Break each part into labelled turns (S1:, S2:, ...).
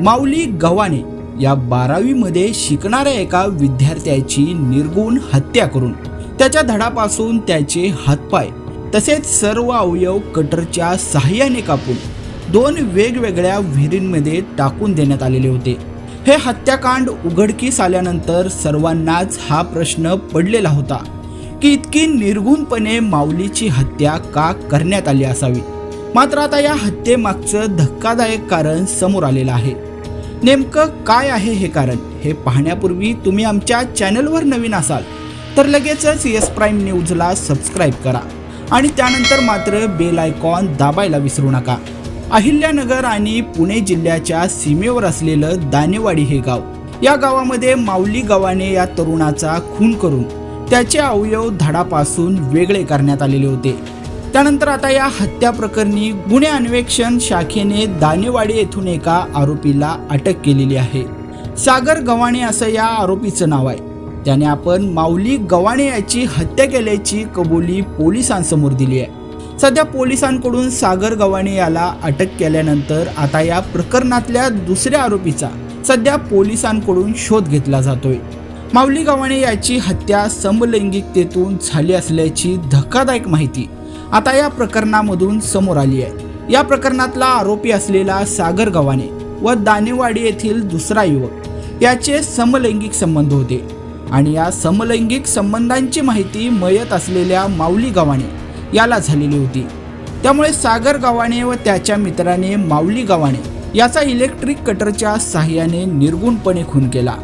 S1: माऊली गव्हाणे या बारावीमध्ये शिकणाऱ्या एका विद्यार्थ्याची निर्गुण हत्या करून त्याच्या धडापासून त्याचे हातपाय तसेच सर्व अवयव कटरच्या सहाय्याने कापून दोन वेगवेगळ्या विहिरींमध्ये टाकून देण्यात आलेले होते. हे हत्याकांड उघडकीस आल्यानंतर सर्वांनाच हा प्रश्न पडलेला होता की इतकी निर्गुणपणे माऊलीची हत्या का करण्यात आली असावी? मात्र आता या हत्येमागचं धक्कादायक कारण समोर आलेलं आहे. नेमकं काय आहे हे कारण? हे पाहण्यापूर्वी तुम्ही आमच्या चॅनलवर नवीन असाल तर लगेचच येस प्राईम न्यूजला सबस्क्राईब करा आणि त्यानंतर मात्र बेल आयकॉन दाबायला विसरू नका. अहिल्यानगर आणि पुणे जिल्ह्याच्या सीमेवर असलेलं दानेवाडी हे गाव या गावामध्ये माऊली गावाने या तरुणाचा खून करून त्याचे अवयव धडापासून वेगळे करण्यात आलेले होते. त्यानंतर आता या हत्या प्रकरणी गुन्हे अन्वेषण शाखेने दानेवाडी येथून एका आरोपीला अटक केलेली आहे. सागर गव्हाणे असं या आरोपीचं नाव आहे. त्याने आपण माऊली गव्हाणे याची हत्या केल्याची कबुली पोलिसांसमोर दिली आहे. सध्या पोलिसांकडून सागर गव्हाणे याला अटक केल्यानंतर आता या प्रकरणातल्या दुसऱ्या आरोपीचा सध्या पोलिसांकडून शोध घेतला जातोय. माऊली गव्हाणे याची हत्या समलैंगिकतेतून झाली असल्याची धक्कादायक माहिती आता या प्रकरणामधून समोर आली आहे. या प्रकरणातला आरोपी असलेला सागर गव्हाणे व दानेवाडी येथील दुसरा युवक याचे समलैंगिक संबंध होते. आणि या समलैंगिक संबंधांची माहिती मयत असलेल्या माऊली गव्हाणे याला झालेली होती. त्यामुळे सागर गव्हाणे व त्याच्या मित्राने माऊली गव्हाणे याचा इलेक्ट्रिक कटरच्या साह्याने निर्गुणपणे खून केला.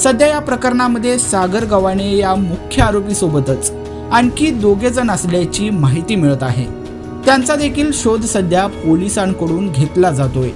S1: सध्या या प्रकरणामध्ये सागर गव्हाणे या मुख्य आरोपीसोबतच आणखी दोघे जण असल्याची माहिती मिळत आहे. त्यांचा देखील शोध सध्या पोलिसांकडून घेतला जातोय.